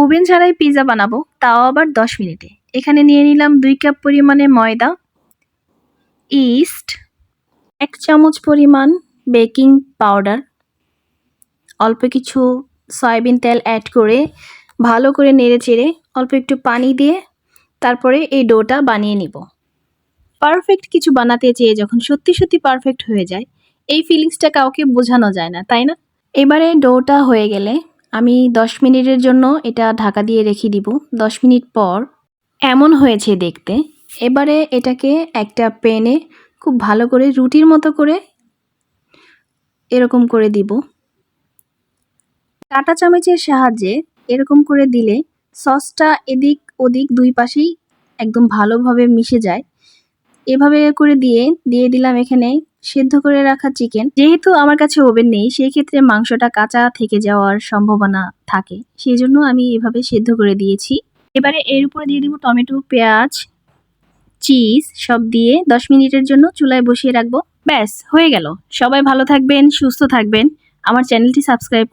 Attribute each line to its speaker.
Speaker 1: Oven ছাড়াই pizza বানাবো, তাও আবার দশ মিনিটে। এখানে নিয়ে নিলাম দুই কাপ পরিমাণে ময়দা, ইস্ট, এক চামচ পরিমাণ বেকিং পাউডার, অল্প কিছু সয়াবিন তেল অ্যাড করে ভালো করে নেড়ে চেড়ে অল্প একটু পানি দিয়ে তারপরে এই ডোটা বানিয়ে নিব। পারফেক্ট কিছু বানাতে চেয়ে যখন সত্যি সত্যি পারফেক্ট হয়ে যায়, এই ফিলিংসটা কাউকে বোঝানো যায় না, তাই না? এবারে ডোটা হয়ে গেলে আমি দশ মিনিটের জন্য এটা ঢাকা দিয়ে রেখে দিব। দশ মিনিট পর এমন হয়েছে দেখতে। এবারে এটাকে একটা প্যানে খুব ভালো করে রুটির মতো করে এরকম করে দিব। কাঁটা চামচের সাহায্যে এরকম করে দিলে সসটা এদিক ওদিক দুই পাশেই একদম ভালোভাবে মিশে যায়। এভাবে করে দিয়ে দিয়ে দিলাম এখানে সেদ্ধ করে রাখা চিকেন যেহেতু আমার কাছে ওভেন নেই সেই ক্ষেত্রে মাংসটা কাঁচা থেকে যাওয়ার সম্ভাবনা থাকে। সেই জন্য আমি এভাবে সেদ্ধ করে দিয়েছি। এবারে এর উপরে দিয়ে দিব টমেটো, পেঁয়াজ চিজ সব দিয়ে দশ মিনিটের জন্য চুলায় বসিয়ে রাখব। ব্যাস, হয়ে গেল। সবাই ভালো থাকবেন, সুস্থ থাকবেন। আমার চ্যানেলটি সাবস্ক্রাইব